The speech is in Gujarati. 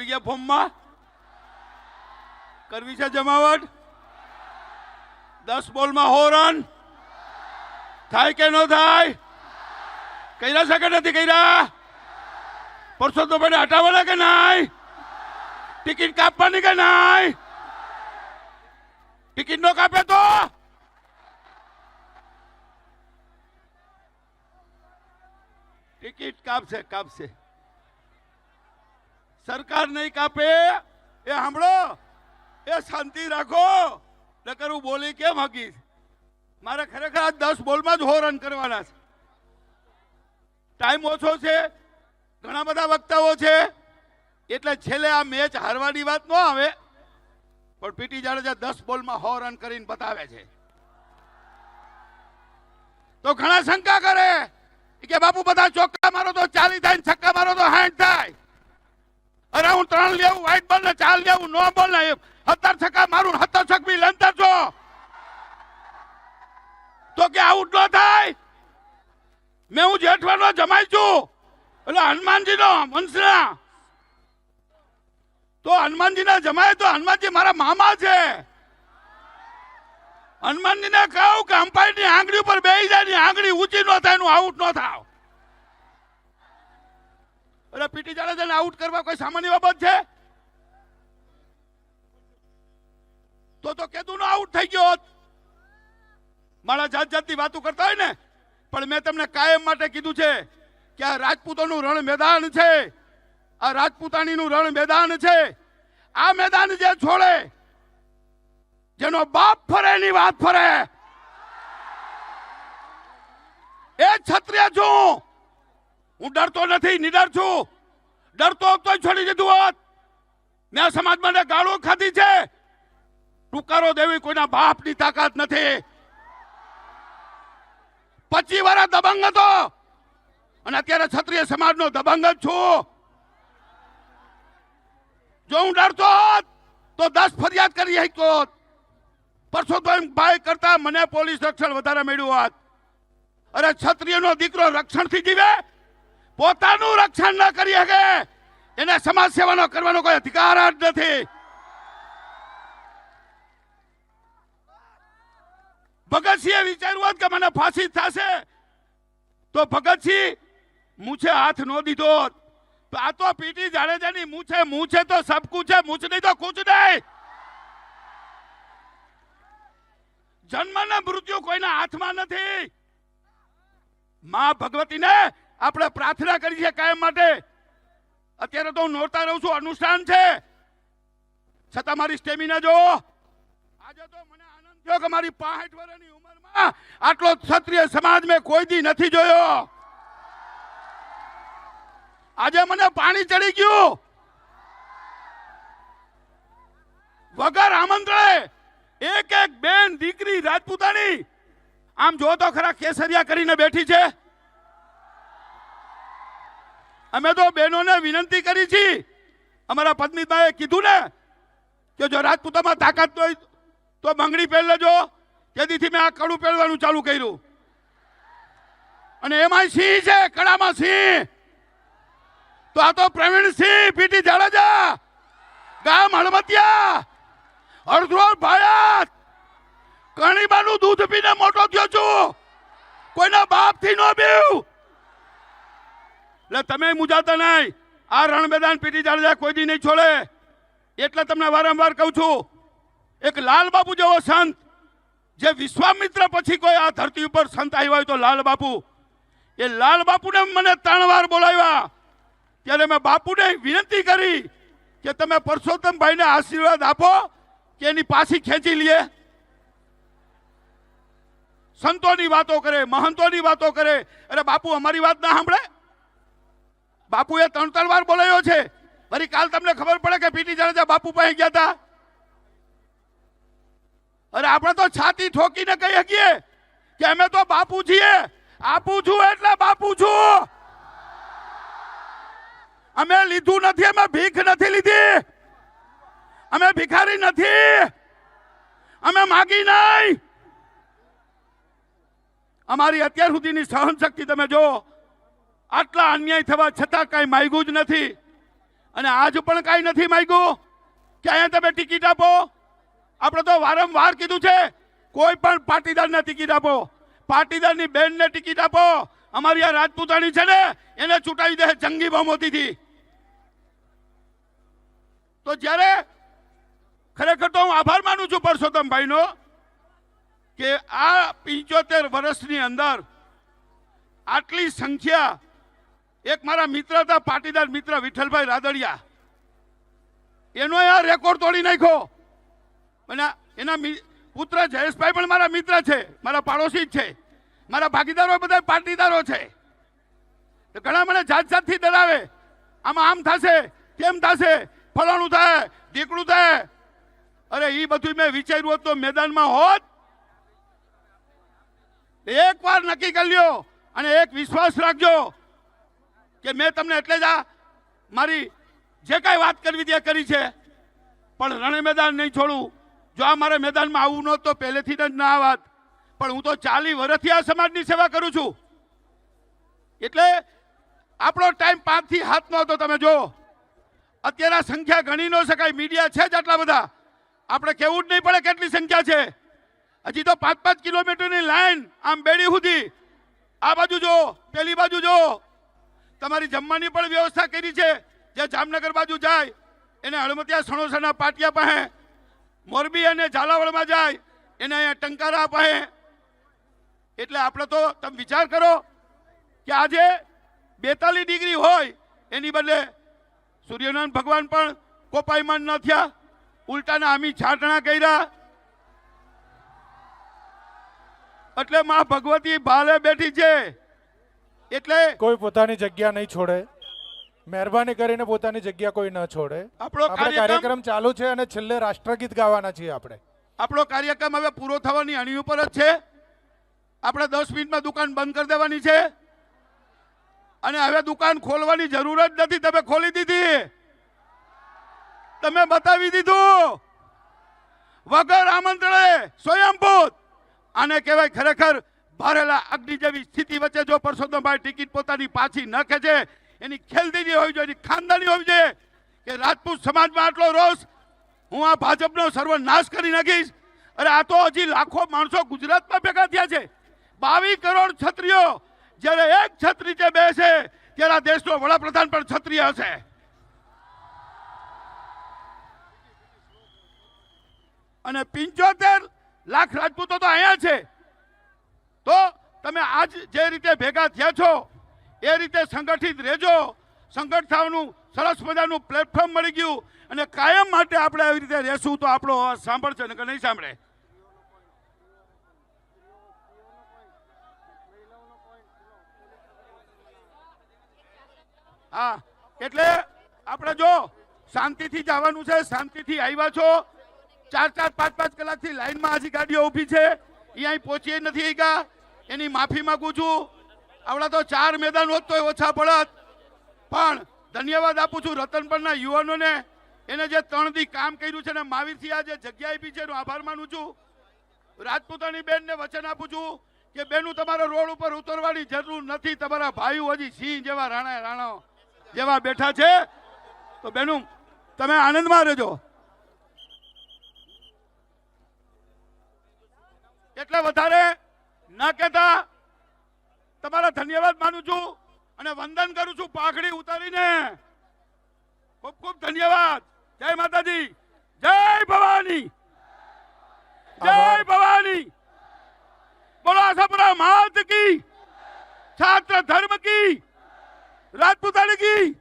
આવી ગયા ફોર્મમાં? કરવી છે જમાવટ? દસ બોલમાં હો રન થાય કે ન થાય? કર્યા છે કે નથી કર્યા? પરસોત્તમભાઈને હટાવવાના કે નાય ટિકિટ કાપવાની કે નાય ટિકિટ નો કાપે તો? ટિકિટ કાપશે કાપશે. સરકાર નહીં કાપે, એ સાંભળો, એ શાંતિ રાખો. નકર હું બોલી કેમ હકીશ મારે ખરેખર આ દસ બોલમાં જ હો રન કરવાના છે. ટાઈમ ઓછો છે, ઘણા બધા વક્તાઓ છે, એટલે છેલ્લે આ મેચ હારવાની વાત ન આવે, પણ પીટી જાડેજા દસ બોલમાં હો રન કરીને બતાવે છે. તો ઘણા શંકા કરે, કે બાપુ બધા ચોક્કા મારો તો ચાલી થાય છક્કા મારો તો હાઈટ થાય. અરે હું ત્રણ લેવું વ્હાઈટ બોલ ને ચાર લેવું નો બોલ ને હતર છકા મારું હતર છક બી લંતર છો તો કે આઉટ ન થાય. મેં હું જેઠવાનો જમાઈ છું. એટલે હનુમાનજી નો વંશના. તો હનુમાનજી ને જમાય તો હનુમાનજી મારા મામા છે. હનુમાનજી ને કહું કે અમ્પાયરની આંગળી ઉપર બેસી જાય આંગળી ઊંચી ન થાયનું આઉટ ન થાવ. પીટી જાડેજાને આઉટ કરવા કોઈ સામાન્ય બાબત છે? તો તો કેદુ નો આઉટ થઈ ગયો હોત. મારા જાત જાતની વાતો કરતા હોય ને, પણ મેં તમને કાયમ માટે કીધું છે કે આ રાજપૂતોનું રણ મેદાન છે. આ રાજપૂતાણીનું રણ મેદાન છે. આ મેદાન જે છોડે, જેનો બાપ ફરે એની વાત ફરે. એ ક્ષત્રિય છું. હું ડરતો નથી, નિડર છું. ડરતો તોય છોડી દીધું હોત. મેં સમાજ માટે ગાળો ખાધી છે. ટુકારો દેવી કોઈના બાપની તાકાત નથી. પચી વર્ષ દબંગ હતો. અને અત્યારે ક્ષત્રિય સમાજનો દબંગ જ છું. જો હું ડરતો હોત, તો દસ ફરિયાદ કરી શક્યો હોત. ભાઈ કરતા મને પોલીસ રક્ષણ વધારે મળ્યું હોત. અરે ક્ષત્રિયનો દીકરો રક્ષણથી જીવે? પોતાનું રક્ષણ ન કરી શકે. એને સમાજ સેવાનો કરવાનો કોઈ અધિકાર જ નથી. ભગતસિંહે વિચાર્યું હોત કે મને ફાંસી થશે, તો ભગતસિંહ મૂછે હાથ નો દીધો. તો આ તો પીટી જાડેજાની મૂછે મૂછે તો સબ કુછે મૂછ નહીં તો કુછ નહીં. જન્મ ને મૃત્યુ કોઈના હાથમાં નથી. માં ભગવતીને આપણે પ્રાર્થના કરી છે કાયમ માટે. અત્યારે તો હું નોરતા રહું છું, અનુષ્ઠાન છે. છતાં મારી સ્ટેમિના જો આજે તો મને આનંદ થયો કે મારી 65 વર્ષની ઉંમરમાં આટલો ક્ષત્રિય સમાજ મેં કોઈ દી નથી જોયો. આજે મને પાણી ચડી ગયું. વગર આમંત્રણે એક એક બેન દીકરી રાજપૂતાની. આમ જો તો ખરા કેસરિયા કરીને બેઠી છે. અમે તો બહેનોને વિનંતી કરી છે. અમારા પત્નીભાઈએ કીધું ને કે જો રાજપૂતામાં તાકાત હોય તો બંગડી પહેર લેજો. તેથી મેં આ કડું પહેરવાનું ચાલુ કર્યું. અને એમાં સિંહ છે કડામાં સિંહ. તો આ તો પ્રવીણ સિંહ, પીટી જાડેજા, ગામ હળમતિયા અડધ્રોલ ભાયાત. કણીબાનું દૂધ પીને મોટો થયો છું. કોઈના બાપથી નો બીવ. એટલે તમે મુજાતા નહીં. આ રણ મેદાન પીટી જાડેજા કોઈ દી નહીં છોડે. એટલે તમને વારંવાર કહું છું, એક લાલ બાપુ જેવો સંત, જે વિશ્વામિત્ર પછી કોઈ આ ધરતી ઉપર સંત આવ્યા હોય તો લાલ બાપુ. એ લાલ બાપુને મને ત્રણ વાર બોલાવ્યા. ત્યારે મેં બાપુને વિનંતી કરી કે તમે પરસોત્તમભાઈને આશીર્વાદ આપો કે એની પાછી ખેંચી લઈએ સંતોની વાતો કરે, મહંતોની વાતો કરે. અરે બાપુ, અમારી વાત ના સાંભળે? બાપુએ ત્રણ ત્રણ વાર બોલાયો છે. ફરી કાલ તમને ખબર પડે કે પીટી જાડેજા બાપુ પાસે ગયા હતા અરે આપણે તો છાતી ઠોકીને કહી શકીએ કે અમે તો બાપુ છીએ. આપું છું એટલે બાપુ છું. અમે લીધું નથી, અમે ભીખ નથી લીધી. અમે ભિખારી નથી. અમે માગી નહીં. અમારી અત્યાર સુધીની સહન શક્તિ તમે જો આટલા અન્યાય થવા છતાં કઈ માગ્યું જ નથી. અને આજ પણ કાંઈ નથી માગ્યું? કે અહીંયા તમે ટિકિટ આપો? આપણે તો વારંવાર કીધું છે, કોઈ પણ પાટીદારને ટિકિટ આપો. પાટીદારની બેનને ટિકિટ આપો. અમારી આ રાજપૂતાણી છે ને, એને ચૂંટાવી દે જંગી બહુમતીથી. તો જ્યારે ખરેખર તો હું આભાર માનું છું પરસોત્તમભાઈનો, કે આ પિંચોતેર વર્ષની અંદર આટલી સંખ્યા એક મારા મિત્ર હતા પાટીદાર મિત્ર વિઠ્ઠલભાઈ રાદડિયા. એનો આ રેકોર્ડ તોડી નાખ્યો. અને એના પુત્ર જયેશભાઈ પણ મારા મિત્ર છે, મારા પાડોશી જ છે. મારા ભાગીદારો બધા પાટીદારો છે. ઘણા મને જાત જાતથી ડરાવે. આમાં આમ થશે કેમ થશે, ફલાણું થાય દીકડું થાય. અરે એ બધું મેં વિચાર્યું હોત તો મેદાનમાં હોત. એક વાર નક્કી કરી લ્યો અને એક વિશ્વાસ રાખજો. કે મેં તમને એટલે જ આ મારી જે કાંઈ વાત કરવી તે કરી છે. પણ રણે મેદાન નહીં છોડું. જો આ મારે મેદાનમાં આવવું નહોતું તો પહેલેથી જ ના વાત. પણ હું તો ચાલી વર્ષથી આ સમાજની સેવા કરું છું. એટલે આપણો ટાઈમ પાંચથી હાથનો હતો, તમે જો અત્યારે સંખ્યા ગણી ન શકાય. મીડિયા છે જ આટલા બધા. આપણે કેવું જ નહીં પડે કેટલી સંખ્યા છે. હજી તો પાંચ પાંચ કિલોમીટરની લાઈન આમ બેડી સુધી. આ બાજુ જો પેલી બાજુ જો તમારી જમવાની પણ વ્યવસ્થા કરી છે. જે જામનગર બાજુ જાય, એને હળમતિયા સણોસરના પાટિયા પાસે મોરબી અને ઝાલાવાડમાં જાય, એને અહીંયા ટંકારા પાસે એટલે આપણે તો તમે વિચાર કરો કે આજે બેતાલીસ ડિગ્રી હોય, એની બદલે સૂર્યનારાયણ ભગવાન પણ કોપાયમાન ન થયા. ઉલટાના આમી છાટણા કર્યા. એટલે માં ભગવતી ભાલે બેઠી છે. એટલે કોઈ પોતાની જગ્યા નહીં છોડે. મહેરબાની કરીને પોતાની જગ્યા કોઈ ન છોડે. આપણો કાર્યક્રમ ચાલુ છે અને છેલ્લે રાષ્ટ્રગીત ગાવાના છીએ આપણે. આપણો કાર્યક્રમ હવે પૂરો થવાની અણી ઉપર જ છે. આપણે દસ મિનિટમાં દુકાન બંધ કરી દેવાની છે. અને હવે દુકાન ખોલવાની જરૂર જ નથી. તમે ખોલી દીધી. તમે બતાવી દીધું. વગર આમંત્રણે સ્વયંભૂત. આને કહેવાય ખરેખર ભારેલા અગ્નિ જેવી સ્થિતિ વચ્ચે જો પરસોત્તમભાઈ ટિકિટ પોતાની પાછી ન ખેંચે, એની ખેલદીની હોવી જોઈએ, એની ખાનદાની હોવી જોઈએ કે રાજપૂત સમાજમાં આટલો રોષ, હું આ ભાજપનો સર્વનાશ કરી નાખીશ. અરે આ તો હજી લાખો માણસો ગુજરાતમાં ભેગા થયા છે. બાવીસ કરોડ છત્રીઓ જ્યારે એક છત્રી જે બેસે, ત્યારે આ દેશનો વડાપ્રધાન પણ છત્રીય હશે. અને પિંચોતેર લાખ રાજપૂતો તો અહીંયા છે. તો તમે આજ જે રીતે ભેગા થયા છો, એ રીતે સંગઠિત રહેજો. સંગઠ થવાનું સરસ મજાનું પ્લેટફોર્મ મળી ગયું અને કાયમ માટે આપણે આવી રીતે રહેશું તો આપણો અવાજ સાંભળશે ને નહીં સાંભળે. હા, એટલે આપણે જો શાંતિથી જવાનું છે, શાંતિથી આવ્યા છો. ચાર ચાર પાંચ પાંચ કલાકથી લાઈનમાં હજી ગાડીઓ ઊભી છે. એ અહીં પહોંચી નથી ગયા એની માફી માંગુ છું આવડા તો ચાર મેદાન હોત તોય ઓછા પડત. પણ ધન્યવાદ આપું છું રતનપરના યુવાનોને. એને જે ત્રણ દી કામ કર્યું છે ને માવીરથી આ જે જગ્યા આપી છે, એનો આભાર માનું છું. રાજપૂતાની બેનને વચન આપું છું કે બેનું તમારે રોડ ઉપર ઉતરવાની જરૂર નથી. તમારા ભાઈઓ હજી સિંહ જેવા રાણા રાણા જેવા બેઠા છે. તો બેનું, તમે આનંદમાં રહેજો. એટલે વધારે ન કહેતા? તમારા ધન્યવાદ માનું છું અને વંદન કરું છું પાઘડી ઉતારીને. ખૂબ ખૂબ ધન્યવાદ. જય માતાજી. જય ભવાની. જય. ભવાની. બોલો આશાપુરા માત કી છાત્ર ધર્મ કી રાજપૂતાણી કી.